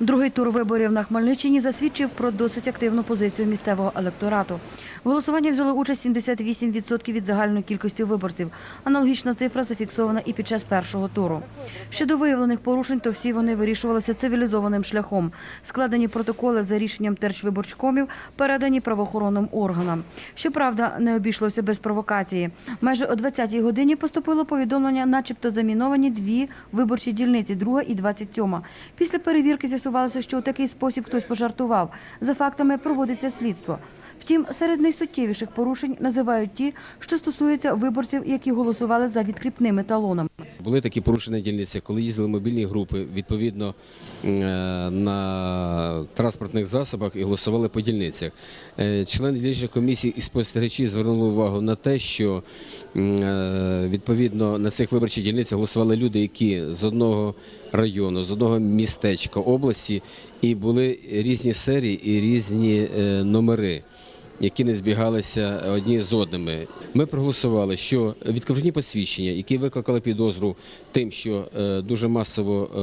Другий тур виборів на Хмельниччині засвідчив про досить активну позицію місцевого електорату. В голосуванні взяло участь 78% від загальної кількості виборців. Аналогічна цифра зафіксована і під час першого туру. Щодо виявлених порушень, то всі вони вирішувалися цивілізованим шляхом. Складені протоколи за рішенням терчвиборчкомів передані правоохоронним органам. Щоправда, не обійшлося без провокації. Майже о 20-й годині поступило повідомлення, начебто заміновані дві виборчі дільниці, друга і 27. Після перевірки з'ясувалося, що у такий спосіб хтось пожартував. За фактами проводиться слідство. Втім, серед найсуттєвіших порушень називають ті, що стосуються виборців, які голосували за відкріпними талонами. Були такі порушені дільниці, коли їздили мобільні групи відповідно е, на транспортних засобах і голосували по дільницях. Е, Члени дільничних комісій і спостерігачі звернули увагу на те, що е, відповідно на цих виборчих дільницях голосували люди, які з одного району, з одного містечка області, і були різні серії і різні номери які не збігалися одні з одними. Ми проголосували, що відкривні посвідчення, які викликали підозру тим, що е, дуже масово е,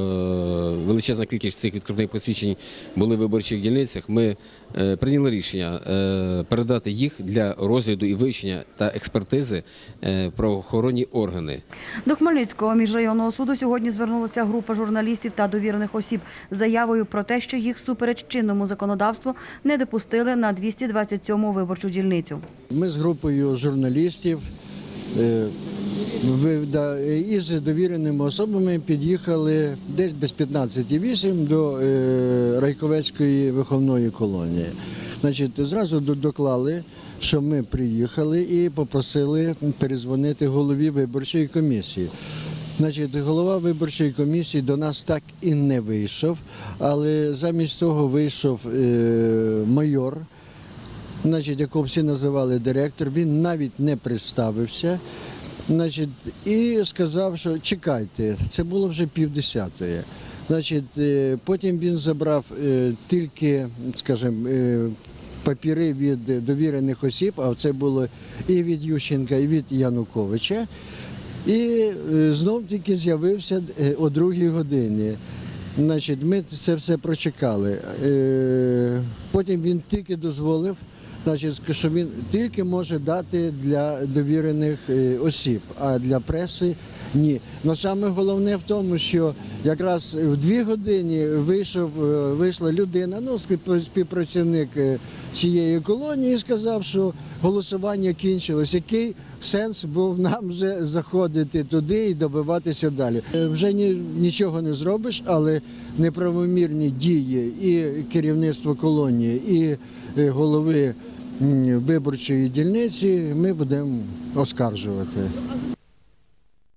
величезна кількість цих відкривних посвідчень були в виборчих дільницях. Ми е, прийняли рішення е, передати їх для розгляду і вивчення та експертизи е, правоохоронні органи. До Хмельницького міжрайонного суду сьогодні звернулася група журналістів та довірених осіб з заявою про те, що їх всупереч чинному законодавству не допустили на 227-му виборчу дільницю. Ми з групою журналістів е, із довіреними особами під'їхали десь без 15,8 до е, Райковецької виховної колонії. Значить, зразу доклали, що ми приїхали і попросили перезвонити голові виборчої комісії. Значить, голова виборчої комісії до нас так і не вийшов, але замість того вийшов е, майор значить, якого всі називали директор, він навіть не представився. Значить, і сказав, що чекайте, це було вже півдесятої. Значить, е, потім він забрав е, тільки, скажімо, е, папіри від довірених осіб, а це було і від Ющенка, і від Януковича. І знов тільки з'явився о другій годині. Значить, ми це все прочекали. Потім він тільки дозволив, значить, що він тільки може дати для довірених е, осіб, а для преси ні. Но саме головне в тому, що якраз в дві години вийшов, е, вийшла людина, ну спів- співпрацівник е, цієї колонії, і сказав, що голосування кінчилось. Який сенс був нам вже заходити туди і добиватися далі? Вже ні, нічого не зробиш, але неправомірні дії і керівництво колонії, і голови виборчої дільниці ми будемо оскаржувати.